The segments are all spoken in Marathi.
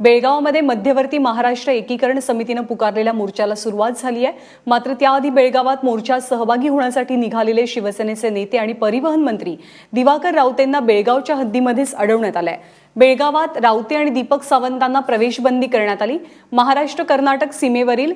बेळगावमध्ये मध्यवर्ती महाराष्ट्र एकीकरण समितीनं पुकारलेल्या मोर्चाला सुरुवात झाली आहे. मात्र त्याआधी बेळगावात मोर्चात सहभागी होण्यासाठी निघालेले शिवसेनेचे नेते आणि परिवहन मंत्री दिवाकर राऊतेंना बेळगावच्या हद्दीमध्येच अडवण्यात आलंय. बेळगावात राऊते आणि दीपक सावंतांना प्रवेशबंदी करण्यात आली. महाराष्ट्र कर्नाटक सीमेवरील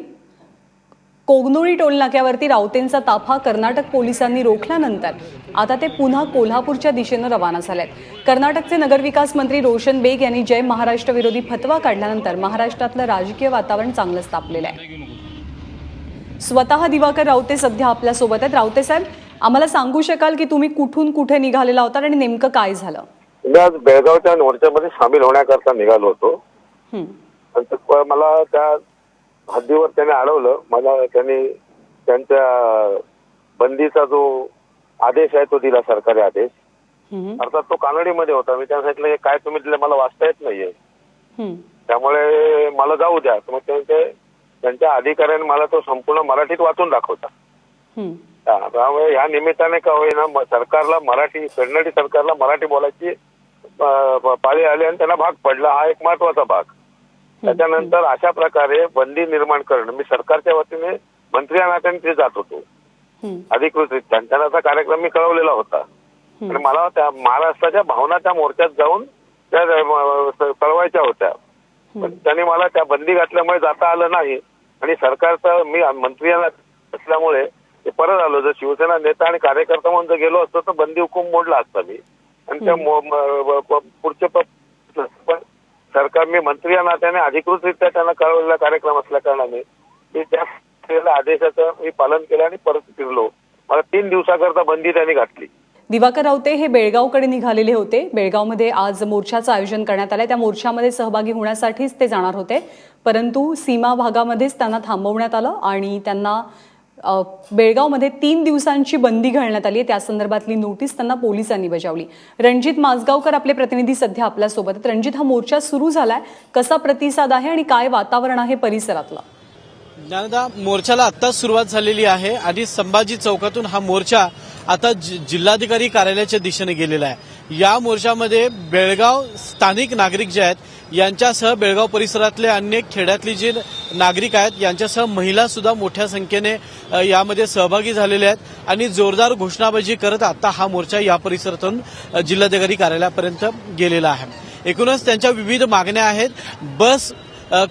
कोगनोळी टोल नाक्यावरती राऊतेंचा ताफा कर्नाटक पोलिसांनी रोखल्यानंतर आता ते पुन्हा कोल्हापूरच्या दिशेनं रवाना झालेत. कर्नाटकचे नगरविकास मंत्री रोशन बेग यांनी जय महाराष्ट्र विरोधी फतवा काढल्यानंतर महाराष्ट्रातलं राजकीय वातावरण चांगलंच तापलेलं आहे. स्वतः दिवाकर राऊते सध्या आपल्यासोबत आहेत. राऊते साहेब आम्हाला सांगू शकाल की तुम्ही कुठून कुठे निघालेला होता आणि नेमकं काय झालं? मी आज बेळगावच्या मोर्चामध्ये सामील होण्याकरता निघालो होतो. मला त्या हद्दीवर त्याने अडवलं. मला त्यांनी त्यांच्या बंदीचा जो आदेश आहे तो दिला सरकारी आदेश. अर्थात तो कानडीमध्ये होता. मी त्यांना सांगितलं काय तुम्ही दिलं मला वाचता येत नाहीये. हं, त्यामुळे मला जाऊ द्या. मग त्यांचे त्यांच्या अधिकाऱ्यांनी मला तो संपूर्ण मराठीत वाचून दाखवता. हं, त्या- त्यामुळे या निमित्ताने का होईना सरकारला मराठी कन्नडी सरकारला मराठी बोलायची पाळी आली आणि त्यांना भाग पडला. हा एक महत्त्वाचा भाग. त्याच्यानंतर अशा प्रकारे बंदी निर्माण करणं मी सरकारच्या वतीने मंत्री ते जात होतो. हं, अधिकृतरित्या. त्यांना कार्यक्रम मी कळवलेला होता. आणि मला त्या महाराष्ट्राच्या भावना त्या मोर्चात जाऊन त्या कळवायच्या होत्या. पण त्यांनी मला त्या बंदी घातल्यामुळे जाता आलं नाही. आणि सरकारचा मी मंत्री असल्यामुळे ते परत आलो. जर शिवसेना नेता आणि कार्यकर्ता म्हणून जर गेलो असतो तर बंदी हुकूम मोडला असता मी. आणि त्या पुढचे सरकार मी मंत्री या नात्याने अधिकृतरित्या त्यांना कळवलेला कार्यक्रम असल्या कारणाने मी त्या आदेशाचं मी पालन केलं आणि परत फिरलो. मला तीन दिवसाकरता बंदी त्यांनी घातली. दिवाकर रावते हे बेळगावकडे निघालेले होते. बेळगावमध्ये आज मोर्चाचं आयोजन करण्यात आलंय. त्या मोर्चामध्ये सहभागी होण्यासाठीच ते जाणार होते. परंतु सीमा भागामध्येच त्यांना थांबवण्यात आलं आणि त्यांना बेळगावमध्ये तीन दिवसांची बंदी घालण्यात आली आहे. त्या संदर्भातली नोटीस त्यांना पोलिसांनी बजावली. रणजित माजगावकर आपले प्रतिनिधी सध्या आपल्यासोबत रणजित हा मोर्चा सुरू झालाय. कसा प्रतिसाद आहे आणि काय वातावरण आहे परिसरातलं? ज्ञानदा मोर्चाला आत्ताच सुरुवात झालेली आहे. आणि संभाजी चौकातून हा मोर्चा आता जि- जिल्हाधिकारी कार्यालयाच्या दिशेने गेलेला आहे. या मोर्चामध्ये बेळगाव स्थानिक नागरिक जे आहेत यांच्यासह बेळगाव परिसरातले अन्य खेड्यातली जे नागरिक आहेत यांच्यासह महिला सुद्धा मोठ्या संख्येने यामध्ये सहभागी झालेले आहेत आणि जोरदार घोषणाबाजी करत आता हा मोर्चा या परिसरातून जिल्हाधिकारी कार्यालयापर्यंत गेलेला आहे. एकूणच त्यांच्या विविध मागण्या आहेत. बस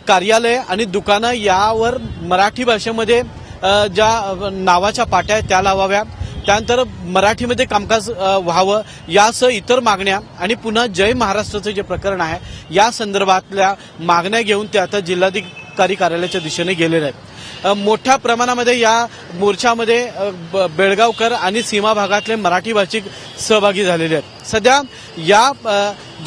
कार्यालय आणि दुकानं यावर मराठी भाषेमध्ये ज्या नावाच्या पाट्या आहेत त्या लावाव्या. त्यानंतर मराठीमध्ये कामकाज व्हावं यासह इतर मागण्या आणि पुन्हा जय महाराष्ट्राचं जे प्रकरण आहे या संदर्भातल्या मागण्या घेऊन ते आता जिल्हाधिकारी कार्यालयाच्या दिशेने गेलेले आहेत. मोठ्या प्रमाणामध्ये या मोर्चामध्ये ब- बेळगावकर आणि सीमा भागातले मराठी भाषिक सहभागी झालेले आहेत. सध्या या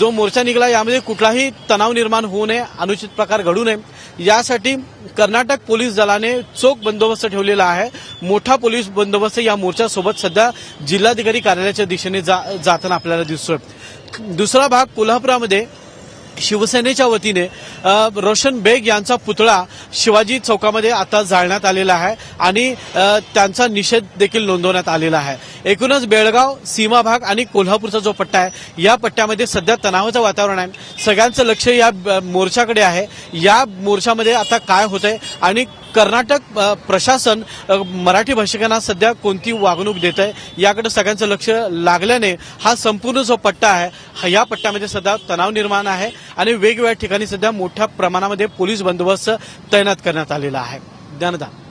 जो मोर्चा निघाला यामध्ये कुठलाही तणाव निर्माण होऊ नये अनुचित प्रकार घडू नये. यासाठी कर्नाटक पोलीस दलाने चोख बंदोबस्त ठेवलेला आहे. मोठा पोलीस बंदोबस्त या मोर्चासोबत सध्या जिल्हाधिकारी कार्यालयाच्या दिशेने जा जाताना आपल्याला दिसतोय. दुसरा भाग कोल्हापुरामध्ये शिवसेनेच्या वतीने रोशन बेग यांचा पुतळा शिवाजी चौकामध्ये आता जाळण्यात आलेला आहे आणि त्यांचा निषेध देखील नोंदवण्यात आलेला आहे. एकूणच बेळगाव सीमा भाग आणि कोल्हापूरचा जो पट्टा आहे या पट्ट्यामध्ये सध्या तणावाचं वातावरण आहे. सगळ्यांचं लक्ष या मोर्चाकडे आहे. या मोर्चामध्ये आता काय होतंय आणि कर्नाटक प्रशासन मराठी भाषिकांना सध्या कोणती वागणूक देत आहे याकडे सगळ्यांचं लक्ष लागल्याने हा संपूर्ण जो पट्टा आहे या पट्ट्यामध्ये सध्या तणाव निर्माण आहे आणि वेगवेगळ्या ठिकाणी सध्या मोठ्या प्रमाणामध्ये पोलीस बंदोबस्त तैनात करण्यात आलेला आहे. ज्ञानदान